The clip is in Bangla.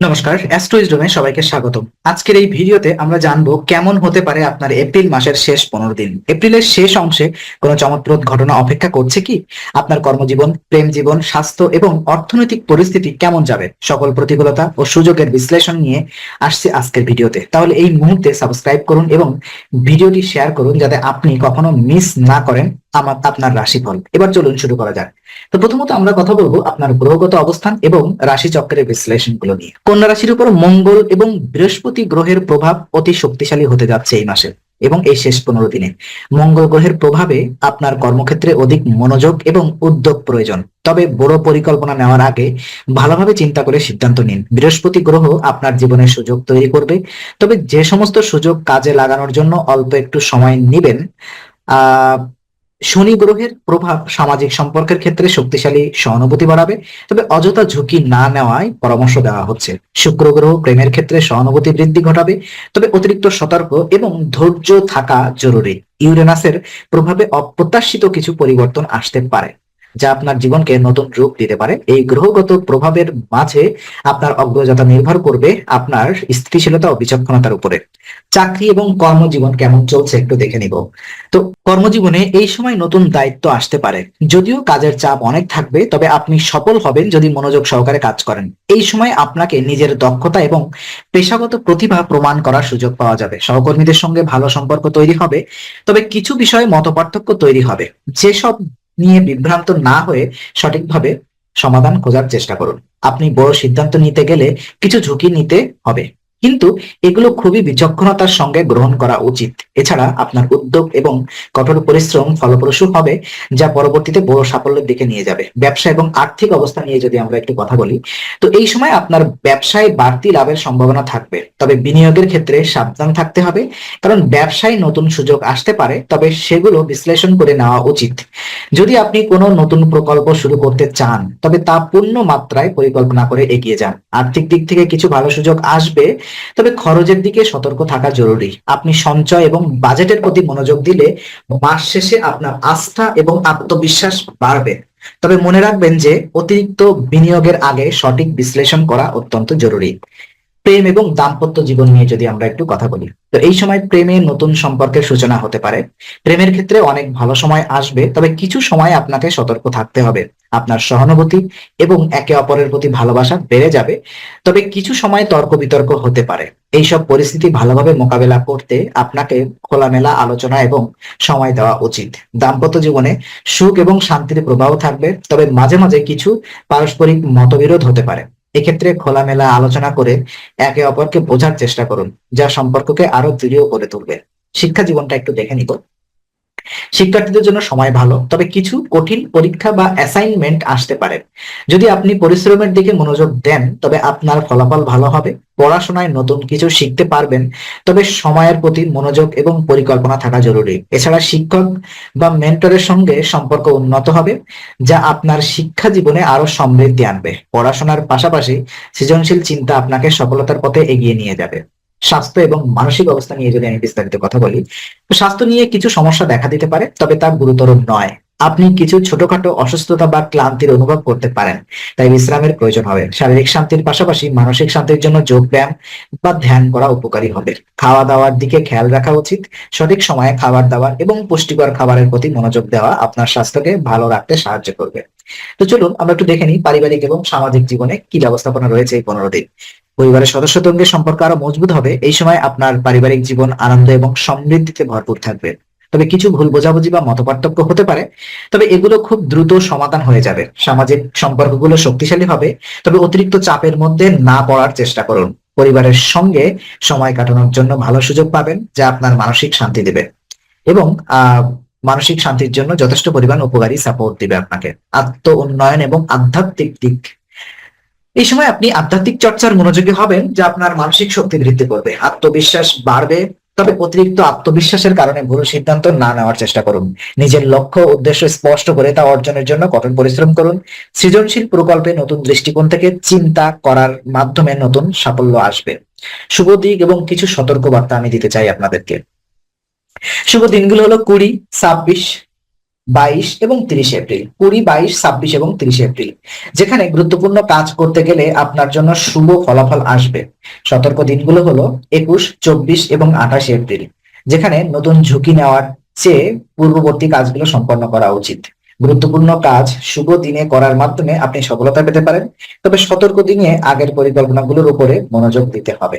নমস্কার অ্যাস্ট্রোইজডমে সবাইকে স্বাগতম। আজকের এই ভিডিওতে আমরা জানব কেমন হতে পারে আপনার এপ্রিল মাসের শেষ পনেরো দিন। এপ্রিলের শেষ অংশে কোনো চমৎপ্রদ ঘটনা অপেক্ষা করছে কি? আপনার কর্মজীবন, প্রেম জীবন, স্বাস্থ্য এবং অর্থনৈতিক পরিস্থিতি কেমন যাবে? সকল প্রতিকূলতা ও সুযোগের বিশ্লেষণ নিয়ে আসছে আজকের ভিডিওতে। তাহলে এই মুহূর্তে সাবস্ক্রাইব করুন এবং ভিডিওটি শেয়ার করুন যাতে আপনি কখনো মিস না করেন। আমার আপনার রাশিফল। এবার চলুন শুরু করা যাক। তো প্রথমত আমরা কথা বলব আপনার গ্রহগত অবস্থান এবং রাশি চক্রের বিশ্লেষণগুলো নিয়ে। কন্যা রাশির উপর মঙ্গল এবং বৃহস্পতি গ্রহের প্রভাব অতি শক্তিশালী হতে যাচ্ছে এই মাসে এবং এই শেষ পনেরো দিনে। মঙ্গল গ্রহের প্রভাবে আপনার কর্মক্ষেত্রে অধিক মনোযোগ এবং উদ্যোগ প্রয়োজন। তবে বড় পরিকল্পনা নেওয়ার আগে ভালোভাবে চিন্তা করে সিদ্ধান্ত নিন। বৃহস্পতি গ্রহ আপনার জীবনে সুযোগ তৈরি করবে। তবে যে সমস্ত সুযোগ কাজে লাগানোর জন্য অল্প একটু সময় নেবেন, আহ শনি গ্রহের প্রভাব সামাজিক সম্পর্কের ক্ষেত্রে শক্তিশালী, সহানুভূতি বাড়াবে। তবে অযথা ঝুঁকি না নেওয়ায় পরামর্শ দেওয়া হচ্ছে। শুক্র গ্রহ প্রেমের ক্ষেত্রে সহানুভূতি বৃদ্ধি ঘটাবে। তবে অতিরিক্ত সতর্ক এবং ধৈর্য থাকা জরুরি। ইউরেনাসের প্রভাবে অপ্রত্যাশিত কিছু পরিবর্তন আসতে পারে। যা আপনার জীবনকে নতুন রূপ দিতে পারে। এই গ্রহগত প্রভাবের মাঝে আপনার অগ্রযাত্রা নির্ভর করবে আপনার স্থিতিশীলতা ও বিচক্ষণতার উপরে। চাকরি এবং কর্মজীবন কেমন চলছে একটু দেখে নিব। তো কর্মজীবনে এই সময় নতুন দায়িত্ব আসতে পারে। যদিও কাজের চাপ অনেক থাকবে, তবে আপনি সফল হবেন যদি মনোযোগ সহকারে কাজ করেন। এই সময় আপনাকে নিজের দক্ষতা এবং পেশাগত প্রতিভা প্রমাণ করার সুযোগ পাওয়া যাবে। সহকর্মীদের সঙ্গে ভালো সম্পর্ক তৈরি হবে, তবে কিছু বিষয়ে মতপার্থক্য তৈরি হবে। যেসব নিয়ে বিভ্রান্ত না হয়ে সঠিকভাবে সমাধান খোঁজার চেষ্টা করুন। আপনি বড় সিদ্ধান্ত নিতে গেলে কিছু ঝুঁকি নিতে হবে। কিন্তু এগুলো খুবই বিচক্ষণতার সঙ্গে গ্রহণ করা উচিত। এছাড়া আপনার উদ্যোগ এবং কঠোর পরিশ্রম ফলপ্রসূ হবে, যা পরবর্তীতে বড় সাফল্যের দিকে নিয়ে যাবে। ব্যবসা এবং আর্থিক অবস্থা নিয়ে যদি আমরা একটু কথা বলি, তো এই সময় আপনার ব্যবসায় বাড়তি লাভের সম্ভাবনা থাকবে। তবে বিনিয়োগের ক্ষেত্রে সাবধান থাকতে হবে, কারণ ব্যবসায় নতুন সুযোগ আসতে পারে, তবে সেগুলো বিশ্লেষণ করে নেওয়া উচিত। যদি আপনি কোনো নতুন প্রকল্প শুরু করতে চান, তবে তা পূর্ণ মাত্রায় পরিকল্পনা করে এগিয়ে যান। আর্থিক দিক থেকে কিছু ভালো সুযোগ আসবে তবে খরচের দিকে সতর্ক থাকা জরুরি। আপনি সঞ্চয় এবং বাজেটের প্রতি মনোযোগ দিলে মাস শেষে আপনার আস্থা এবং আত্মবিশ্বাস বাড়বে। তবে মনে রাখবেন যে অতিরিক্ত বিনিয়োগের আগে সঠিক বিশ্লেষণ করা অত্যন্ত জরুরি। প্রেম এবং দাম্পত্য জীবন নিয়ে যদি আমরা একটু কথা বলি, তো এই সময় প্রেমে নতুন সম্পর্কের সূচনা হতে পারে। প্রেমের ক্ষেত্রে অনেক ভালো সময় আসবে, তবে কিছু সময় আপনাকে সতর্ক থাকতে হবে। আপনার সহানুভূতি এবং একে অপরের প্রতি ভালোবাসা বেড়ে যাবে, তবে কিছু সময় তর্ক বিতর্ক হতে পারে। এইসব পরিস্থিতি ভালোভাবে মোকাবেলা করতে আপনাকে খোলামেলা আলোচনা এবং সময় দেওয়া উচিত। দাম্পত্য জীবনে সুখ এবং শান্তির প্রভাব থাকবে, তবে মাঝে মাঝে কিছু পারস্পরিক মতবিরোধ হতে পারে। এক্ষেত্রে খোলামেলা আলোচনা করে একে অপরকে বোঝার চেষ্টা করুন, যা সম্পর্ককে আরও দৃঢ় করে তুলবে। শিক্ষা জীবনটা একটু দেখে নিব। শিক্ষার্থীদের জন্য সময় ভালো, তবে কিছু কঠিন পরীক্ষা বা অ্যাসাইনমেন্ট আসতে পারে। যদি আপনি পরিশ্রমের দিকে মনোযোগ দেন, তবে আপনার ফলাফল ভালো হবে, পড়াশোনায় নতুন কিছু শিখতে পারবেন, তবে সময়ের প্রতি মনোযোগ এবং পরিকল্পনা থাকা জরুরি। এছাড়া শিক্ষক বা মেন্টরের সঙ্গে সম্পর্ক উন্নত হবে, যা আপনার শিক্ষা জীবনে আরও সমৃদ্ধি আনবে। পড়াশোনার পাশাপাশি সৃজনশীল চিন্তা আপনাকে সফলতার পথে এগিয়ে নিয়ে যাবে। স্বাস্থ্য এবং মানসিক অবস্থা নিয়ে যদি আমি বিস্তারিত কথা বলি, তো স্বাস্থ্য নিয়ে কিছু সমস্যা দেখা দিতে পারে, তবে তা গুরুতর নয়। আপনি কিছু ছোটখাটো অসুস্থতা বা ক্লান্তির অনুভব করতে পারেন, তাই বিশ্রামের প্রয়োজন হবে। শারীরিক শান্তির পাশাপাশি মানসিক শান্তির জন্য যোগ ব্যায়াম বা ধ্যান করা উপকারী হবে। খাওয়া দাওয়ার দিকে খেয়াল রাখা উচিত, সঠিক সময়ে খাবার দাবার এবং পুষ্টিকর খাবারের প্রতি মনোযোগ দেওয়া আপনার স্বাস্থ্যকে ভালো রাখতে সাহায্য করবে। তো চলুন আমরা একটু দেখে নিই পারিবারিক এবং সামাজিক জীবনে কি ব্যবস্থাপনা রয়েছে এই পনেরো দিন। পরিবারের সদস্যদের সম্পর্ক আরও মজবুত হবে। এই সময় আপনার পারিবারিক জীবন, আনন্দ এবং সমৃদ্ধিতে ভরপুর থাকবে। তবে কিছু ভুল বোঝাবুঝি বা মতপার্থক্য হতে পারে। তবে এগুলো খুব দ্রুত সমাধান হয়ে যাবে। সামাজিক সম্পর্কগুলো শক্তিশালী হবে। তবে অতিরিক্ত চাপের মধ্যে না পড়ার চেষ্টা করুন। পরিবারের সঙ্গে সময় কাটানোর জন্য ভালো সুযোগ পাবেন, যা আপনার মানসিক শান্তি দেবে। এবং মানসিক শান্তির জন্য যথেষ্ট পরিমাণ উপকারী সাপোর্ট দিবে আপনাকে। আত্ম উন্নয়ন এবং আধ্যাত্মিক দিক এই সময় আপনি আধ্যাত্মিক চর্চার মনোযোগী হবেন, যা আপনার মানসিক শক্তি বৃদ্ধি করবে। আত্মবিশ্বাস বাড়বে, তবে অতিরিক্ত আত্মবিশ্বাসের কারণে ভুল সিদ্ধান্ত না নেওয়ার চেষ্টা করুন। নিজের লক্ষ্য উদ্দেশ্য স্পষ্ট করে তা অর্জনের জন্য কঠোর পরিশ্রম করুন। সৃজনশীল প্রকল্পে নতুন দৃষ্টিকোণ থেকে চিন্তা করার মাধ্যমে নতুন সাফল্য আসবে। শুভ দিক এবং কিছু সতর্কবার্তা আমি দিতে চাই আপনাদেরকে। শুভ দিনগুলো হলো কুড়ি, ছাব্বিশ বাইশ এবং তিরিশ এপ্রিল, কুড়ি, বাইশ, ছাব্বিশ এবং তিরিশে এপ্রিল, যেখানে গুরুত্বপূর্ণ কাজ করতে গেলে আপনার জন্য শুভ ফলাফল আসবে। সতর্ক দিনগুলো হলো একুশ, চব্বিশ এবং আঠাশে এপ্রিল, যেখানে নতুন ঝুঁকি নেওয়ার চেয়ে পূর্ববর্তী কাজগুলো সম্পন্ন করা উচিত। গুরুত্বপূর্ণ কাজ শুভ দিনে করার মাধ্যমে আপনি সফলতা পেতে পারেন, তবে সতর্ক দিনে আগের পরিকল্পনাগুলোর উপরে মনোযোগ দিতে হবে।